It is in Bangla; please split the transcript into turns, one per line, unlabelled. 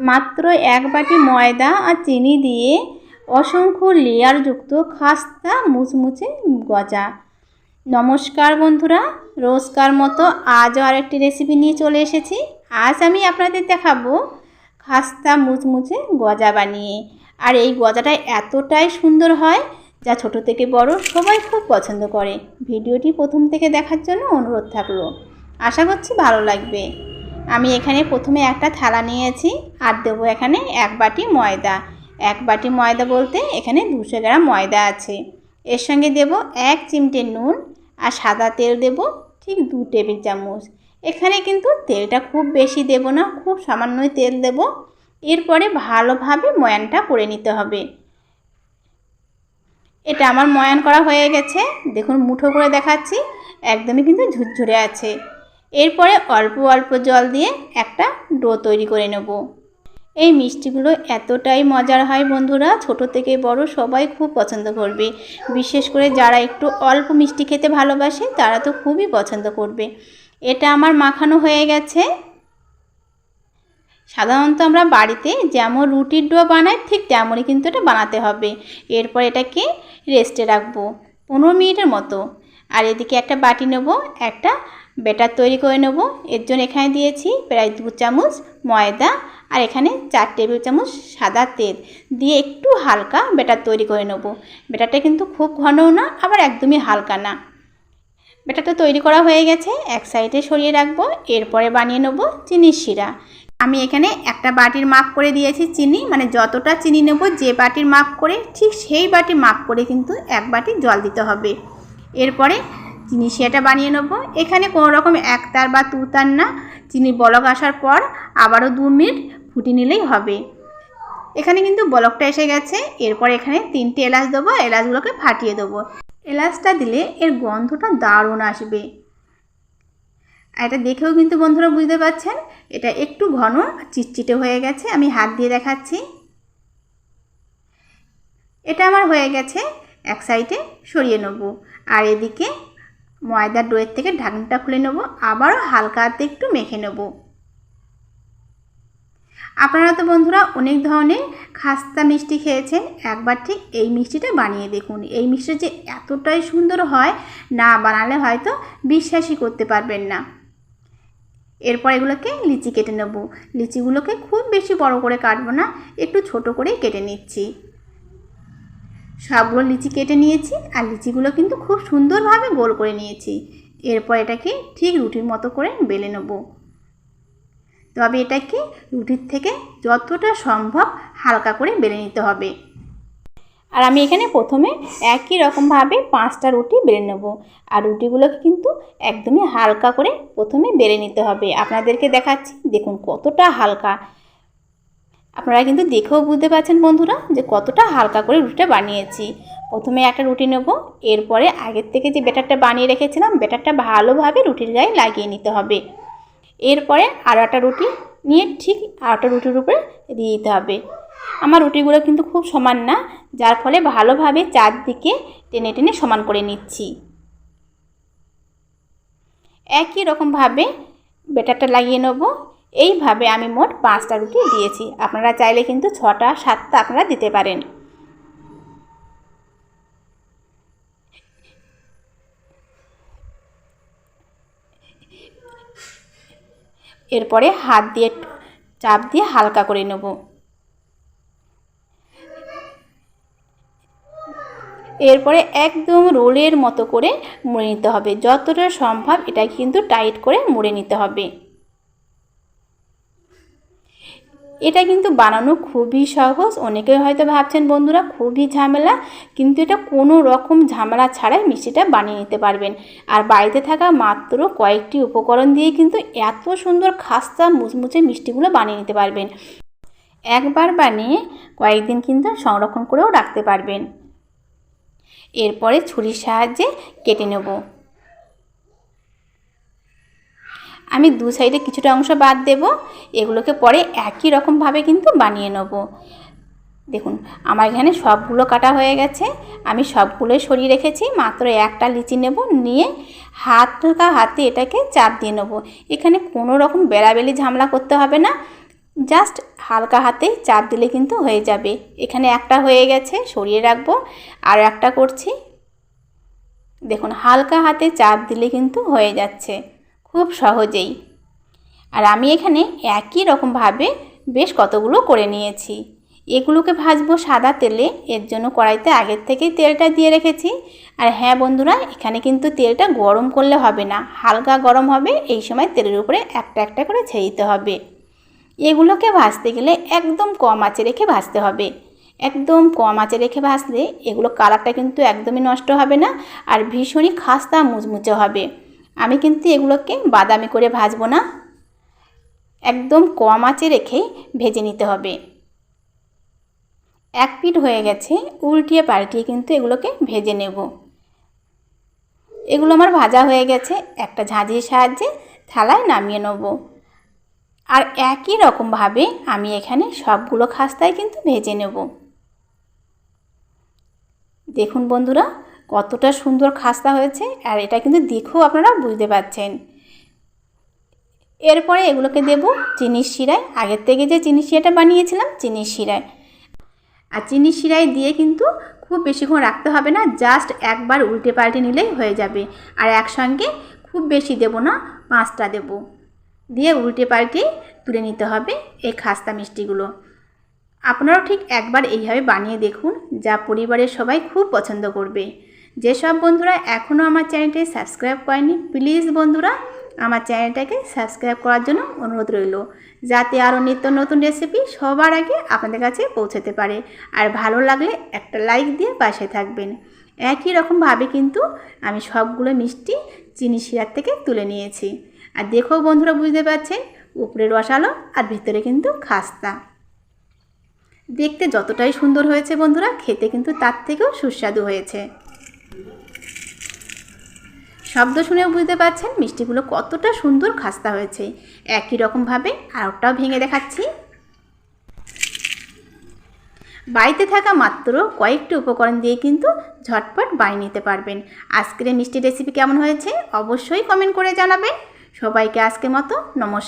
মাত্র এক বাটি ময়দা আর চিনি দিয়ে অসংখ্য লেয়ারযুক্ত খাস্তা মুচমুচে গজা। নমস্কার বন্ধুরা, রোজকার মতো আজও আরেকটি রেসিপি নিয়ে চলে এসেছি। আজ আমি আপনাদের দেখাবো খাস্তা মুচমুচে গজা বানিয়ে। আর এই গজাটা এতটাই সুন্দর হয় যা ছোট থেকে বড় সবাই খুব পছন্দ করে। ভিডিওটি প্রথম থেকে দেখার জন্য অনুরোধ থাকল। আশা করছি ভালো লাগবে। আমি এখানে প্রথমে একটা থালা নিয়েছি আর দেবো এখানে এক বাটি ময়দা। এক বাটি ময়দা বলতে এখানে দুশো গ্রাম ময়দা আছে। এর সঙ্গে দেব এক চিমটে নুন আর সাদা তেল দেব ঠিক দু টেবিল চামচ। এখানে কিন্তু তেলটা খুব বেশি দেব না, খুব সামান্যই তেল দেব। এরপরে ভালোভাবে ময়ানটা করে নিতে হবে। এটা আমার ময়ান করা হয়ে গেছে। দেখুন মুঠো করে দেখাচ্ছি, একদমই কিন্তু ঝুরঝুরে আছে। এরপরে অল্প অল্প জল দিয়ে একটা ডো তৈরি করে নেব। এই মিষ্টিগুলো এতটাই মজার হয় বন্ধুরা, ছোট থেকে বড় সবাই খুব পছন্দ করবে। বিশেষ করে যারা একটু অল্প মিষ্টি খেতে ভালোবাসে, তারা তো খুবই পছন্দ করবে। এটা আমার মাখানো হয়ে গেছে। সাধারণত আমরা বাড়িতে যেমন রুটির ডো বানাই, ঠিক তেমনই কিন্তু এটা বানাতে হবে। এরপর এটাকে রেস্টে রাখব, পনেরো মিনিটের মতো। আর এদিকে একটা বাটি নেব, একটা বেটার তৈরি করে নেব। এর জন্য এখানে দিয়েছি প্রায় দু চামচ ময়দা আর এখানে চার টেবিল চামচ সাদা তেল। দিয়ে একটু হালকা বেটার তৈরি করে নেব। বেটারটা কিন্তু খুব ঘনও না, আবার একদমই হালকা না। বেটারটা তৈরি করা হয়ে গেছে, এক সাইডে সরিয়ে রাখব, এরপরে বানিয়ে নেব চিনির শিরা। আমি এখানে একটা বাটির মাপ করে দিয়েছি চিনি মানে যতটা চিনি নেব যে বাটির মাপ করে, ঠিক সেই বাটি মাপ করে কিন্তু এক বাটি জল দিতে হবে। এরপরে চিনি শিরাটা বানিয়ে নেব। এখানে কোনো রকম একতার বা তুতার না। চিনি বলক আসার পর আবারও দু মিনিট ফুটিয়ে নিলেই হবে। এখানে কিন্তু বলকটা এসে গেছে। এরপর এখানে তিনটে এলাচ দেবো, এলাচগুলোকে ফাটিয়ে দেবো। এলাচটা দিলে এর গন্ধটা দারুণ আসবে। আর এটা দেখেও কিন্তু বন্ধুরা বুঝতে পারছেন, এটা একটু ঘন, চিটচিটে হয়ে গেছে। আমি হাত দিয়ে দেখাচ্ছি। এটা আমার হয়ে গেছে। এক সাইডে সরিয়ে নেব। আর এদিকে ময়দার ডোয়ের থেকে ঢাকনাটা খুলে নেব, আবারও হালকা হাতে একটু মেখে নেব। আপনারা তো বন্ধুরা অনেক ধরনের খাস্তা মিষ্টি খেয়েছেন, একবার ঠিক এই মিষ্টিটা বানিয়ে দেখুন। এই মিষ্টিটা যে এতটাই সুন্দর হয়, না বানালে হয়তো বিশ্বাসই করতে পারবেন না। এরপর এগুলোকে লিচি কেটে নেব। লিচিগুলোকে খুব বেশি বড় করে কাটবো না, একটু ছোট করে কেটে নিচ্ছি। সবগুলো লিচি কেটে নিয়েছি আর লিচিগুলো কিন্তু খুব সুন্দরভাবে গোল করে নিয়েছি। এরপর এটাকে ঠিক রুটির মতো করে বেলে নেব। তবে এটাকে রুটির থেকে যতটা সম্ভব হালকা করে বেলে নিতে হবে। আর আমি এখানে প্রথমে একই রকমভাবে পাঁচটা রুটি বেলে নেব। আর রুটিগুলোকে কিন্তু একদমই হালকা করে প্রথমে বেলে নিতে হবে। আপনাদেরকে দেখাচ্ছি, দেখুন কতটা হালকা। আপনারা কিন্তু দেখেও বুঝতে পারছেন বন্ধুরা যে কতটা হালকা করে রুটিটা বানিয়েছি। প্রথমে একটা রুটি নেব, এরপরে আগের থেকে যে ব্যাটারটা বানিয়ে রেখেছিলাম, ব্যাটারটা ভালোভাবে রুটির গায়ে লাগিয়ে নিতে হবে। এরপরে আরও একটা রুটি নিয়ে ঠিক আর একটা রুটির উপরে দিয়ে দিতে হবে। আমার রুটিগুলো কিন্তু খুব সমান না, যার ফলে ভালোভাবে চারদিকে টেনে টেনে সমান করে নিচ্ছি। একই রকমভাবে ব্যাটারটা লাগিয়ে নেব এইভাবে আমি মোট পাঁচটা রুটি দিয়েছি। আপনারা চাইলে কিন্তু ছটা, সাতটা আপনারা দিতে পারেন। এরপরে হাত দিয়ে চাপ দিয়ে হালকা করে নেব। এরপরে একদম রোলের মতো করে মুড়ে নিতে হবে। যতটা সম্ভব এটা কিন্তু টাইট করে মুড়ে নিতে হবে। এটা কিন্তু বানানো খুবই সহজ। অনেকে হয়তো ভাবছেন, বন্ধুরা, খুবই ঝামেলা। কিন্তু এটা কোনো রকম ঝামেলা ছাড়াই মিষ্টিটা বানিয়ে নিতে পারবেন। আর বাড়িতে থাকা মাত্র কয়েকটি উপকরণ দিয়ে কিন্তু এত সুন্দর খাস্তা মুচমুচে মিষ্টিগুলো বানিয়ে নিতে পারবেন। একবার বানিয়ে কয়েকদিন কিন্তু সংরক্ষণ করেও রাখতে পারবেন। এরপরে ছুরির সাহায্যে কেটে নেব। আমি দু সাইডে কিছুটা অংশ বাদ দেব। এগুলোকে পরে একই রকমভাবে কিন্তু বানিয়ে নেব। দেখুন, আমার এখানে সবগুলো কাটা হয়ে গেছে। আমি সবগুলোই সরিয়ে রেখেছি। মাত্র একটা লিচি নেব। নিয়ে হাত হাতে এটাকে চাপ দিয়ে নেব। এখানে কোনো রকম বেড়াবেলি ঝামেলা করতে হবে না। জাস্ট হালকা হাতে চাপ দিলে কিন্তু হয়ে যাবে। এখানে একটা হয়ে গেছে, সরিয়ে রাখব। আর একটা করছি। দেখুন, হালকা হাতে চাপ দিলে কিন্তু হয়ে যাচ্ছে। খুব সহজেই। আর আমি এখানে একই রকমভাবে বেশ কতগুলো করে নিয়েছি। এগুলোকে ভাজবো সাদা তেলে, এর জন্য কড়াইতে আগের থেকেই তেলটা দিয়ে রেখেছি। আর হ্যাঁ বন্ধুরা, এখানে কিন্তু তেলটা গরম করলে হবে না, হালকা গরম হবে, এই সময় তেলের উপরে একটা একটা করে ছেড়ে দিতে হবে। এগুলোকে ভাজতে গেলে একদম কম আঁচে রেখে ভাজতে হবে। একদম কম আঁচে রেখে ভাজলে এগুলো কালারটা কিন্তু একদমই নষ্ট হবে না, আর ভীষণই খাস্তা মুচমুচে হবে। আমি কিন্তু এগুলোকে বাদামি করে ভাজবো না। একদম কম আঁচে রেখেই ভেজে নিতে হবে। এক পিঠ হয়ে গেছে, উল্টিয়ে পাল্টিয়ে কিন্তু এগুলোকে ভেজে নেব। এগুলো আমার ভাজা হয়ে গেছে, একটা ঝাঁঝির সাহায্যে থালায় নামিয়ে নেব। আর একই রকমভাবে আমি এখানে সবগুলো খাস্তায় কিন্তু ভেজে নেব। দেখুন বন্ধুরা কতটা সুন্দর খাস্তা হয়েছে আর এটা কিন্তু দেখেও আপনারা বুঝতে পারছেন। এরপরে এগুলোকে দেব চিনির শিরায়। আগের থেকে যে চিনির শিরাটা বানিয়েছিলাম, চিনির শিরায়। আর চিনির শিরায় দিয়ে কিন্তু খুব বেশিক্ষণ রাখতে হবে না, জাস্ট একবার উল্টে পাল্টে নিলেই হয়ে যাবে। আর একসঙ্গে খুব বেশি দেব না, পাঁচটা দেব। দিয়ে উল্টে পাল্টে তুলে নিতে হবে এই খাস্তা মিষ্টিগুলো। আপনারাও ঠিক একবার এইভাবে বানিয়ে দেখুন, যা পরিবারের সবাই খুব পছন্দ করবে। যেসব বন্ধুরা এখনও আমার চ্যানেলটি সাবস্ক্রাইব করেনি, প্লিজ বন্ধুরা আমার চ্যানেলটাকে সাবস্ক্রাইব করার জন্য অনুরোধ রইল, যাতে আরও নিত্য নতুন রেসিপি সবার আগে আপনাদের কাছে পৌঁছাতে পারে। আর ভালো লাগলে একটা লাইক দিয়ে পাশে থাকবেন। একই রকমভাবে কিন্তু আমি সবগুলো মিষ্টি চিনি শিরার থেকে তুলে নিয়েছি। আর দেখো বন্ধুরা, বুঝতে পারছেন? উপরে রসালো আর ভিতরে কিন্তু খাস্তা। দেখতে যতটাই সুন্দর হয়েছে বন্ধুরা, খেতে কিন্তু তার থেকেও সুস্বাদু হয়েছে। শব্দ শুনেও বুঝতে পারছেন মিষ্টিগুলো কতটা সুন্দর খাস্তা হয়েছে। একই রকমভাবে আরটাও ভেঙে দেখাচ্ছি। বাড়িতে থাকা মাত্র কয়েকটি উপকরণ দিয়ে কিন্তু ঝটপট বানিয়ে নিতে পারবেন। আজকের মিষ্টি রেসিপি কেমন হয়েছে অবশ্যই কমেন্ট করে জানাবেন। সবাইকে আজকের মতো নমস্কার।